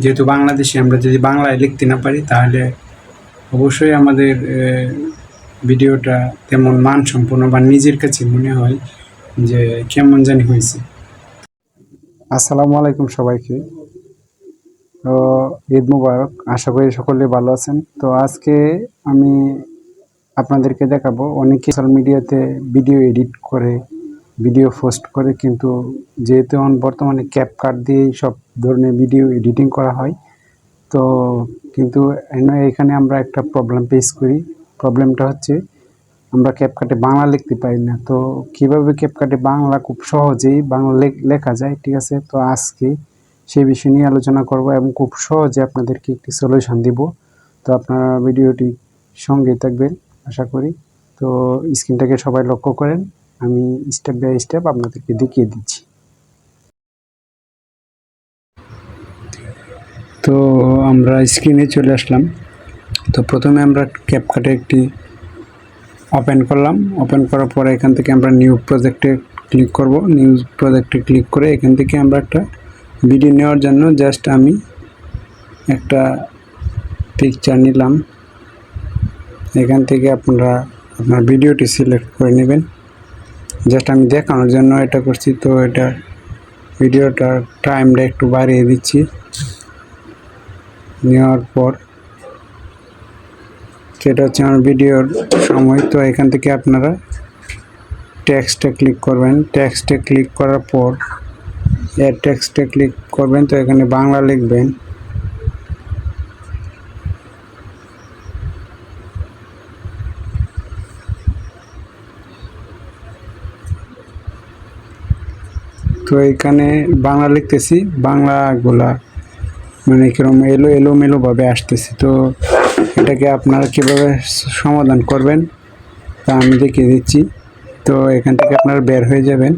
যেহেতু বাংলাদেশে আমরা যদি বাংলায় লিখতে না পারি, তাহলে অবশ্যই আমাদের ভিডিওটা তেমন মানসম্পন্ন বা নিজের কাছে মনে হয় যে কেমন জানি হয়েছে। আসসালামু আলাইকুম সবাইকে। তো, ঈদ মুবারক। আশা করি সকলে ভালো আছেন। তো, আজকে আমি আপনাদেরকে দেখাবো অনেকে সোশ্যাল মিডিয়াতে ভিডিও এডিট করে ভিডিও পোস্ট করে, কিন্তু যেহেতু এখন বর্তমানে ক্যাপকাট দিয়েই সব ধরনের ভিডিও এডিটিং করা হয়, তো কিন্তু এখানে আমরা একটা প্রবলেম ফেস করি। প্রবলেমটা হচ্ছে আমরা ক্যাপকাটে বাংলা লিখতে পারি না। তো কীভাবে ক্যাপকাটে বাংলা খুব সহজেই বাংলা লেখ- লেখা যায়, ঠিক আছে? তো আজকে সেই বিষয় নিয়ে আলোচনা করব এবং খুব সহজে আপনাদেরকে একটি সলিউশন দিব। তো আপনারা ভিডিওটি সঙ্গে থাকবেন, আশা করি। তো স্ক্রিনটাকে সবাই লক্ষ্য করেন। আমি স্টেপ বাই স্টেপ আপনাদেরকে দেখিয়ে দিচ্ছি। তো আমরা স্ক্রিনে চলে আসলাম। তো প্রথমে আমরা ক্যাপকাটে একটি ওপেন করলাম। ওপেন করার পরে এখান থেকে আমরা নিউ প্রজেক্টে ক্লিক করব। নিউ প্রজেক্টে ক্লিক করে এখান থেকে আমরা একটা ভিডিও নেওয়ার জন্য জাস্ট আমি একটা পিকচার নিলাম। এখান থেকে আপনারা আপনার ভিডিওটি সিলেক্ট করে নেবেন। জাস্ট আমি দেখানোর জন্য এটা করছি, তো এটা ভিডিওটা টাইমটা একটু বাড়িয়ে দিচ্ছি। নেওয়ার পর সেটা হচ্ছে আমার ভিডিওর সময়, তো এখান থেকে আপনারা টেক্সটে ক্লিক করবেন। টেক্সটে ক্লিক করার পর এর টেক্সটে ক্লিক করবেন, তো এখানে বাংলা লিখবেন। তো এখানে বাংলা লিখতেছি, বাংলাগুলা মানে কীরকম এলো এলো মেলোভাবে আসতেছে। তো এটাকে আপনারা কীভাবে সমাধান করবেন তা আমি দেখিয়ে দিচ্ছি। তো এখান থেকে আপনারা বের হয়ে যাবেন।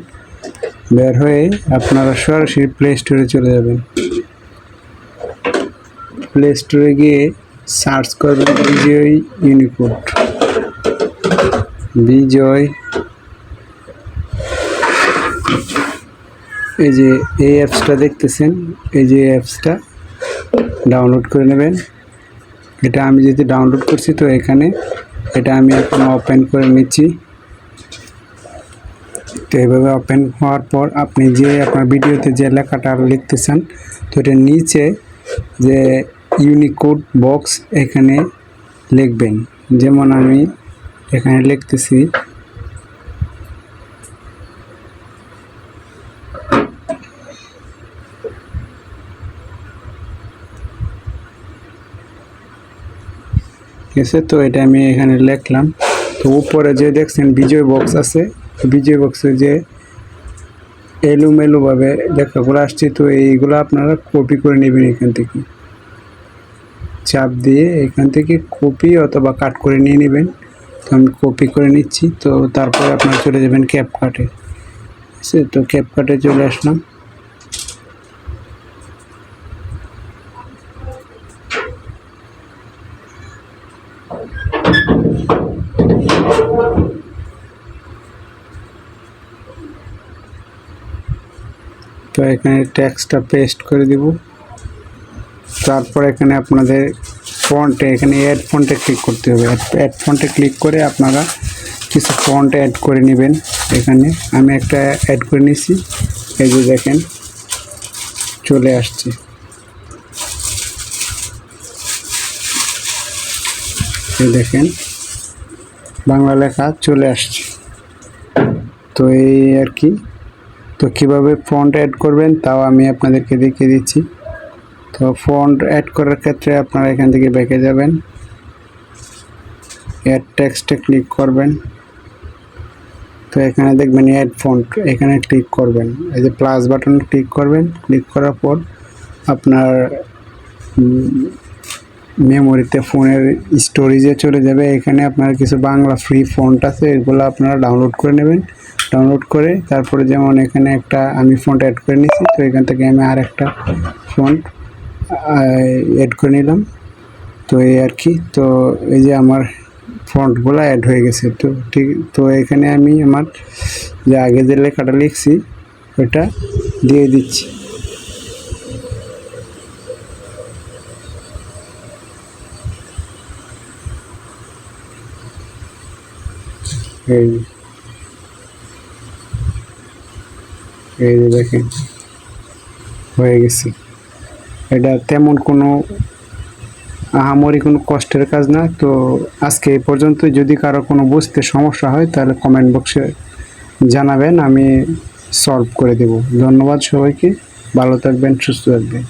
বের হয়ে আপনারা সরাসরি প্লে স্টোরে চলে যাবেন। প্লে স্টোরে গিয়ে সার্চ করবেন বিজয় ইউনিকোড বিজয় এই যে এই অ্যাপসটা দেখতেছেন, এই যে অ্যাপসটা ডাউনলোড করে নেবেন। এটা আমি যেহেতু ডাউনলোড করছি, তো এখানে এটা আমি এখন ওপেন করে নিচ্ছি। তো এইভাবে ওপেন হওয়ার পর আপনি যে আপনার ভিডিওতে যে লেখাটা লিখতেছেন, তো এটা নিচে যে ইউনিকোড বক্স এখানে লিখবেন। যেমন আমি এখানে লিখতেছি ঠিক আছে তো এটা আমি এখানে লিখলাম। তো উপরে যে দেখছেন বিজয় বক্স আছে, বিজয় বক্সে যে এলোমেলোভাবে লেখাগুলো আসছে, তো এইগুলো আপনারা কপি করে নেবেন এখান থেকে। চাপ দিয়ে এখান থেকে কপি অথবা কাট করে নিয়ে নেবেন। তো আমি কপি করে নিচ্ছি, তো তারপরে আপনারা চলে যাবেন ক্যাপ কাটে আছে, তো ক্যাপ কাটে চলে আসলাম। তো এখানে ট্যাক্সটা পেস্ট করে দিব। তারপর এখানে আপনাদের ফন্টে এখানে অ্যাড ফন্টে ক্লিক করতে হবে। অ্যাড ফন্টে ক্লিক করে আপনারা কিছু ফন্ট অ্যাড করে নেবেন এখানে। আমি একটা অ্যাড করে নিয়েছি এই যে দেখেন, চলে আসছে। এই দেখেন, বাংলা লেখা চলে আসছে। তো এই আর কি তো কীভাবে ফন্ট অ্যাড করবেন তাও আমি আপনাদেরকে দেখিয়ে দিচ্ছি। তো ফন্ট অ্যাড করার ক্ষেত্রে আপনারা এখান থেকে ব্যাকে যাবেন। অ্যাড টেক্সটে ক্লিক করবেন। তো এখানে দেখবেন অ্যাড ফন্ট এখানে ক্লিক করবেন। এই যে প্লাস বাটন ক্লিক করবেন ক্লিক করার পর আপনার মেমোরিতে ফোনের স্টোরেজে চলে যাবে। এখানে আপনার কিছু বাংলা ফ্রি ফন্ট আছে, এগুলো আপনারা ডাউনলোড করে নেবেন। ডাউনলোড করে, তারপরে যেমন এখানে একটা আমি ফন্ট অ্যাড করে নিয়েছি, তো এখান থেকে আমি আর একটা ফন্ট অ্যাড করে নিলাম। তো এই আর কি, তো এই যে আমার ফন্টগুলো অ্যাড হয়ে গেছে, তো ঠিক, তো এখানে আমি আমার যে আগে যে লেখাটা লিখছি, ওটা দিয়ে দিচ্ছি। এই এই যে দেখেন, হয়ে গেছে। এটা তেমন কোনো আহামরি কোনো কষ্টের কাজ না। তো আজকে এই পর্যন্ত যদি কারও কোনো বুঝতে সমস্যা হয়, তাহলে কমেন্ট বক্সে জানাবেন, আমি সলভ করে দেব। ধন্যবাদ সবাইকে। ভালো থাকবেন, সুস্থ থাকবেন।